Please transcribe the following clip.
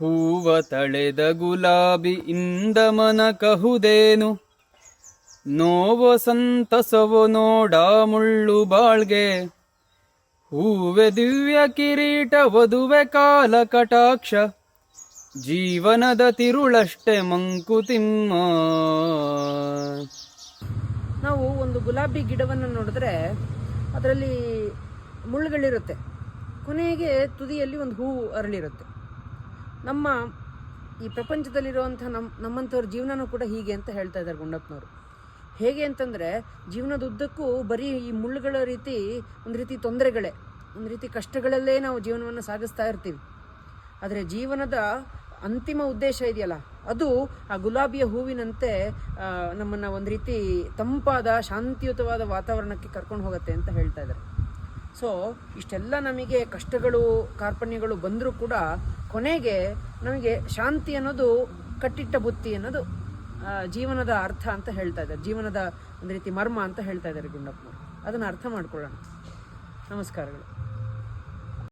ಹೂವ ತಳೆದ ಗುಲಾಬಿ ಇಂದ ಮನ ಕಹುದೇನು? ನೋವ ಸಂತಸವ ನೋಡ ಮುಳ್ಳು ಬಾಳ್ಗೆ. ಹೂವೆ ದಿವ್ಯ ಕಿರೀಟ, ವಧುವೆ ಕಾಲ ಕಟಾಕ್ಷ. ಜೀವನದ ತಿರುಳಷ್ಟೆ ಮಂಕುತಿಮ್ಮ ನಾವು ಒಂದು ಗುಲಾಬಿ ಗಿಡವನ್ನು ನೋಡಿದ್ರೆ ಅದರಲ್ಲಿ ಮುಳ್ಳುಗಳಿರುತ್ತೆ. ಕೊನೆಗೆ ತುದಿಯಲ್ಲಿ ಒಂದು ಹೂವು ಅರಳಿರುತ್ತೆ. ನಮ್ಮ ಈ ಪ್ರಪಂಚದಲ್ಲಿರುವಂಥ ನಮ್ಮ ನಮ್ಮಂಥವ್ರ ಜೀವನನೂ ಕೂಡ ಹೀಗೆ ಅಂತ ಹೇಳ್ತಾ ಇದ್ದಾರೆ ಗುಂಡಪ್ಪನವರು. ಹೇಗೆ ಅಂತಂದರೆ ಜೀವನದ ಉದ್ದಕ್ಕೂ ಬರೀ ಈ ಮುಳ್ಳುಗಳ ರೀತಿ, ಒಂದು ರೀತಿ ತೊಂದರೆಗಳೇ, ಒಂದು ರೀತಿ ಕಷ್ಟಗಳಲ್ಲೇ ನಾವು ಜೀವನವನ್ನು ಸಾಗಿಸ್ತಾ ಇರ್ತೀವಿ. ಆದರೆ ಜೀವನದ ಅಂತಿಮ ಉದ್ದೇಶ ಇದೆಯಲ್ಲ, ಅದು ಆ ಗುಲಾಬಿಯ ಹೂವಿನಂತೆ ನಮ್ಮನ್ನು ನಮ್ಮನ್ನ ಒಂದು ರೀತಿ ತಂಪಾದ, ಶಾಂತಿಯುತವಾದ ವಾತಾವರಣಕ್ಕೆ ಕರ್ಕೊಂಡು ಹೋಗುತ್ತೆ ಅಂತ ಹೇಳ್ತಾ ಇದ್ದಾರೆ. ಸೊ ಇಷ್ಟೆಲ್ಲ ನಮಗೆ ಕಷ್ಟಗಳು, ಕಾರ್ಪಣ್ಯಗಳು ಬಂದರೂ ಕೂಡ ಕೊನೆಗೆ ನಮಗೆ ಶಾಂತಿ ಅನ್ನೋದು ಕಟ್ಟಿಟ್ಟ ಬುತ್ತಿ ಅನ್ನೋದು ಜೀವನದ ಅರ್ಥ ಅಂತ ಹೇಳ್ತಾ ಇದ್ದಾರೆ. ಜೀವನದ ಒಂದು ರೀತಿ ಮರ್ಮ ಅಂತ ಹೇಳ್ತಾ ಇದ್ದಾರೆ ಗುಂಡಪ್ಪನವರು. ಅದನ್ನು ಅರ್ಥ ಮಾಡ್ಕೊಳ್ಳೋಣ. ನಮಸ್ಕಾರಗಳು.